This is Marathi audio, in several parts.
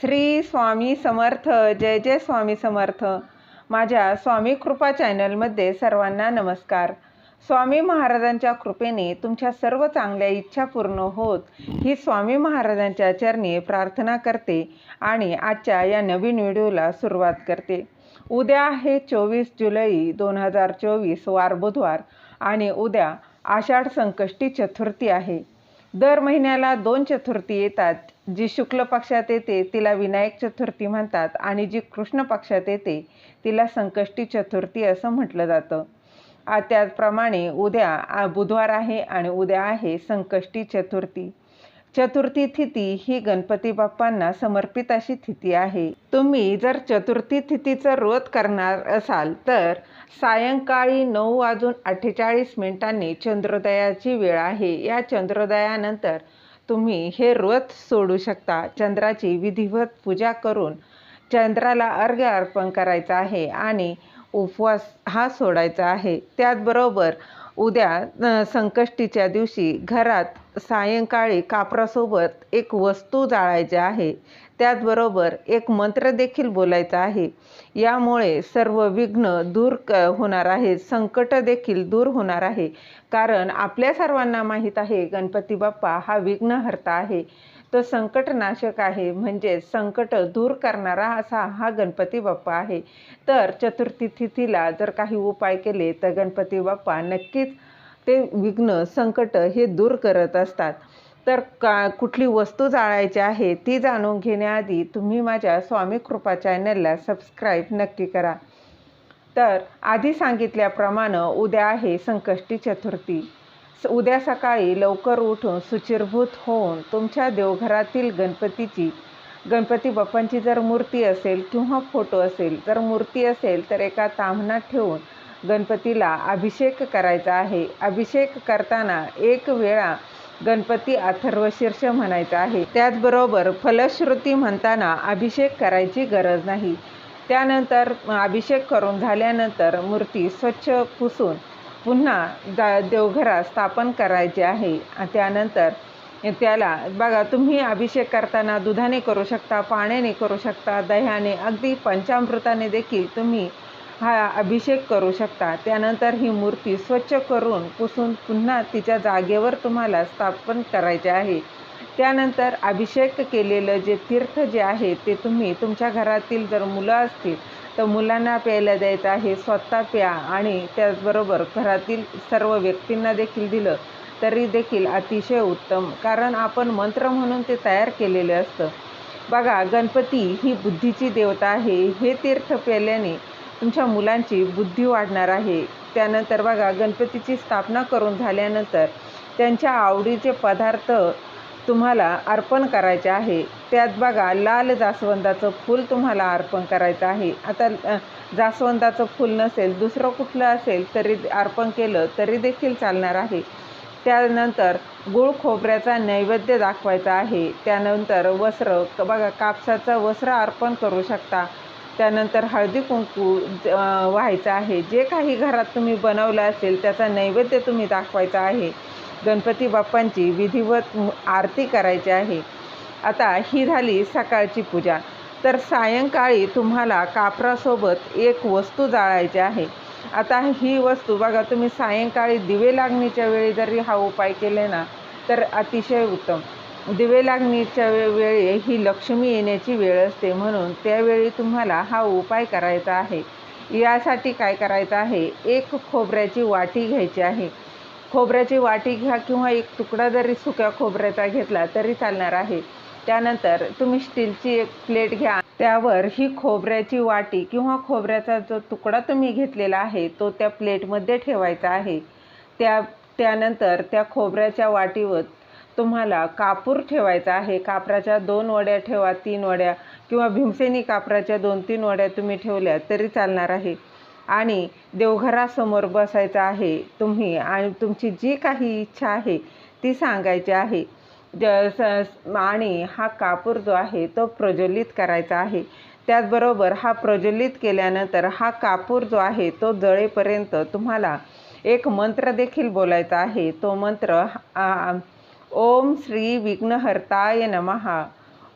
श्री स्वामी समर्थ जय जय स्वामी समर्थ. माझ्या स्वामी कृपा चॅनलमध्ये सर्वांना नमस्कार. स्वामी महाराजांच्या कृपेने तुमच्या सर्व चांगल्या इच्छा पूर्ण होत ही स्वामी महाराजांच्या चरणी प्रार्थना करते आणि आजच्या या नवीन व्हिडिओला सुरुवात करते. उद्या आहे चोवीस जुलै दोन हजार चोवीस वार बुधवार आणि उद्या आषाढ संकष्टी चतुर्थी आहे. दर महिन्याला दोन चतुर्थी येतात. जी शुक्ल पक्षात येते तिला विनायक चतुर्थी म्हणतात आणि जी कृष्ण पक्षात येते तिला संकष्टी चतुर्थी असं म्हटलं जातं. त्याचप्रमाणे उद्या बुधवार आहे आणि उद्या आहे संकष्टी चतुर्थी. चतुर्थी तिथी ही गणपती बाप्पांना समर्पित अशी तिथी आहे. तुम्ही जर चतुर्थी तिथीचं व्रत करणार असाल तर सायंकाळी नऊ वाजून अठ्ठेचाळीस मिनिटांनी चंद्रोदयाची वेळ आहे. या चंद्रोदयानंतर तुम्ही हे व्रत सोडू शकता. चंद्राची विधिवत पूजा करून चंद्राला अर्घ्य अर्पण करायचं आहे आणि उपवास हा सोडायचा आहे. त्याचबरोबर उद्या संकष्टीच्या दिवशी घरात सायंकाळी कापरासोबत एक वस्तू जाळायची आहे. त्याचबरोबर एक मंत्र देखील बोलायचा आहे. यामुळे सर्व विघ्न दूर क होणार आहे. संकट देखील दूर होणार आहे. कारण आपल्या सर्वांना माहीत आहे गणपती बाप्पा हा विघ्नहर्ता आहे. तो संकटनाशक आहे. म्हणजे संकट दूर करणारा असा हा गणपती बाप्पा आहे. तर चतुर्थी तिथीला जर काही उपाय केले तर गणपती बाप्पा नक्कीच ते विघ्न संकट हे दूर करत असतात. तर का कुठली वस्तू जाळायची आहे ती जाणून घेण्याआधी तुम्ही माझ्या स्वामी कृपा चॅनलला सबस्क्राईब नक्की करा. तर आधी सांगितल्याप्रमाणे उद्या आहे संकष्टी चतुर्थी. स- उद्या सकाळी लवकर उठून सुचिरभूत होऊन तुमच्या देवघरातील गणपतीची गणपती बाप्पांची जर मूर्ती असेल किंवा फोटो असेल जर मूर्ती असेल तर एका ताम्हणात ठेवून गणपतीला अभिषेक करायचा आहे. अभिषेक करताना एक वेळा गणपती अथर्वशीर्ष म्हणायचा आहे. त्याचबरोबर फलश्रुती म्हणताना अभिषेक करायची गरज नाही. त्यानंतर अभिषेक करून झाल्यानंतर मूर्ती स्वच्छ पुसून पुन्हा जा देवघरात स्थापन करायचे आहे. त्यानंतर त्याला बघा तुम्ही अभिषेक करताना दुधाने करू शकता पाण्याने करू शकता दह्याने अगदी पंचामृताने देखील तुम्ही हा अभिषेक करू शकता. त्यानंतर ही मूर्ती स्वच्छ करून पुसून पुन्हा तिच्या जागेवर तुम्हाला स्थापन करायचे आहे. त्यानंतर अभिषेक केलेलं जे तीर्थ जे आहे ते तुम्ही तुमच्या घरातील जर मुलं असतील तर मुलांना प्यायला द्यायचं आहे. स्वतः प्या आणि त्याचबरोबर घरातील सर्व व्यक्तींना देखील दिलं तरी देखील अतिशय उत्तम. कारण आपण मंत्र म्हणून ते तयार केलेले असतं. बघा गणपती ही बुद्धीची देवता आहे. हे तीर्थ प्यायल्याने तुमच्या मुलांची बुद्धी वाढणार आहे. त्यानंतर बघा गणपतीची स्थापना करून झाल्यानंतर त्यांच्या आवडीचे पदार्थ तुम्हाला अर्पण करायचे आहे. त्यात बघा लाल जास्वंदाचं फूल तुम्हाला अर्पण करायचं आहे. आता जास्वंदाचं फूल नसेल दुसरं कुठलं असेल तरी अर्पण केलं तरी देखील चालणार आहे. त्यानंतर गुळ खोबऱ्याचा नैवेद्य दाखवायचा आहे. त्यानंतर वस्त्र बघा कापसाचं वस्त्र अर्पण करू शकता. त्यानंतर हळदी कुंकू व्हायचं आहे. जे काही घरात तुम्ही बनवलं असेल त्याचा नैवेद्य तुम्ही दाखवायचा आहे. गणपती बाप्पांची विधिवत आरती करायची आहे. आता ही झाली सकाळची पूजा. तर सायंकाळी तुम्हाला कापरासोबत एक वस्तू जाळायची आहे. आता ही वस्तू बघा तुम्ही सायंकाळी दिवे लागणीच्या वेळी जरी हा उपाय केले ना तर अतिशय उत्तम. दिवे लागणीच्या वे- वेळी ही लक्ष्मी येण्याची वेळ असते म्हणून त्यावेळी तुम्हाला हा उपाय करायचा आहे. यासाठी काय करायचं आहे? एक खोबऱ्याची वाटी घ्यायची आहे. खोबऱ्याची वाटी घ्या किंवा एक तुकडा जरी सुक्या खोबऱ्याचा घेतला तरी चालणार आहे. त्यानंतर तुम्ही स्टीलची एक प्लेट घ्या. त्यावर ही खोबऱ्याची वाटी किंवा खोबऱ्याचा जो तुकडा तुम्ही घेतलेला आहे तो त्या प्लेटमध्ये ठेवायचा आहे. त्या त्यानंतर त्या खोबऱ्याच्या वाटीवर तुम्हाला कापूर ठेवायचा आहे. कापराच्या दोन वड्या ठेवा तीन वड्या किंवा भीमसेनी कापराच्या दोन तीन वड्या तुम्ही ठेवल्या तरी चालणार आहे. आणि देवघरासमोर बसायचं आहे तुम्ही आणि तुमची जी काही इच्छा आहे ती सांगायची आहे. ज- स- आणि हा कापूर जो आहे तो प्रज्वलित करायचा आहे. त्याचबरोबर हा प्रज्वलित केल्यानंतर हा कापूर जो आहे तो जळेपर्यंत तुम्हाला एक मंत्र देखील बोलायचा आहे. तो मंत्र आ- ओम श्री विघ्नहर्ताय नमहा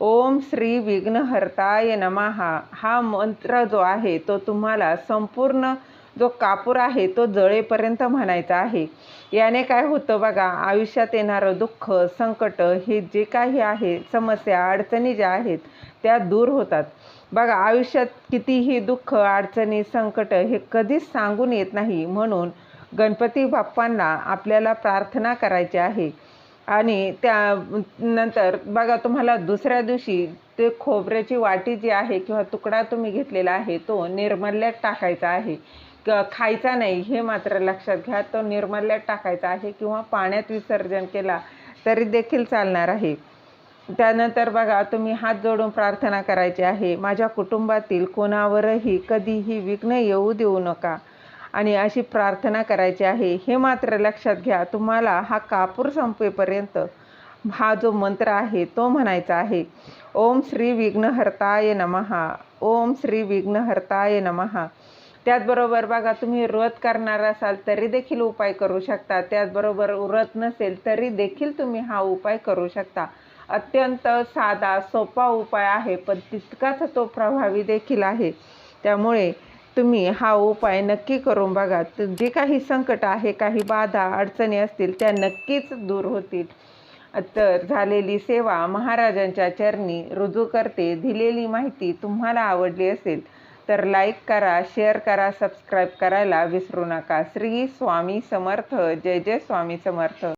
ओम श्री विघ्नहर्ताय नमहा हा मंत्र जो आहे तो तुम्हाला संपूर्ण जो कापूर आहे तो जळेपर्यंत म्हणायचा आहे. याने काय होतं बघा आयुष्यात येणारं दुःख संकट हे जे काही आहे समस्या अडचणी ज्या आहेत त्या दूर होतात. बघा आयुष्यात कितीही दुःख अडचणी संकट हे कधीच सांगून येत नाही. म्हणून गणपती बाप्पांना आपल्याला प्रार्थना करायची आहे. आणि त्या नंतर बघा तुम्हाला दुसऱ्या दिवशी ते खोबऱ्याची वाटी जी आहे किंवा तुकडा तुम्ही घेतलेला आहे तो निर्मल्यात टाकायचा आहे. क खायचा नाही हे मात्र लक्षात घ्या तो निर्मल्यात टाकायचा आहे किंवा पाण्यात विसर्जन केला तरी देखील चालणार आहे. त्यानंतर बघा तुम्ही हात जोडून प्रार्थना करायची आहे माझ्या कुटुंबातील कोणावरही कधीही विघ्न येऊ देऊ नका. आणि अशी प्रार्थना करायची आहे. हे मात्र लक्षात घ्या तुम्हाला हा कापूर संपेपर्यंत हा जो मंत्र आहे तो म्हणायचा आहे. ओम श्री विघ्नहर्ताय नमहा ओम श्री विघ्नहर्ताय नमहा त्याचबरोबर बघा तुम्ही व्रत करणार असाल तरी देखील उपाय करू शकता. त्याचबरोबर व्रत नसेल तरी देखील तुम्ही हा उपाय करू शकता. अत्यंत साधा सोपा उपाय आहे पण तितकाच तो प्रभावी देखील आहे. त्यामुळे तुम्ही हा उपाय नक्की करून बघा. जे काही संकट आहे काही बाधा अडचणी असतील त्या नक्कीच दूर होतील. तर झालेली सेवा महाराजांच्या चरणी रुजू करते. दिलेली माहिती तुम्हाला आवडली असेल तर लाईक करा शेअर करा सबस्क्राईब करायला विसरू नका. श्री स्वामी समर्थ. जय जय स्वामी समर्थ.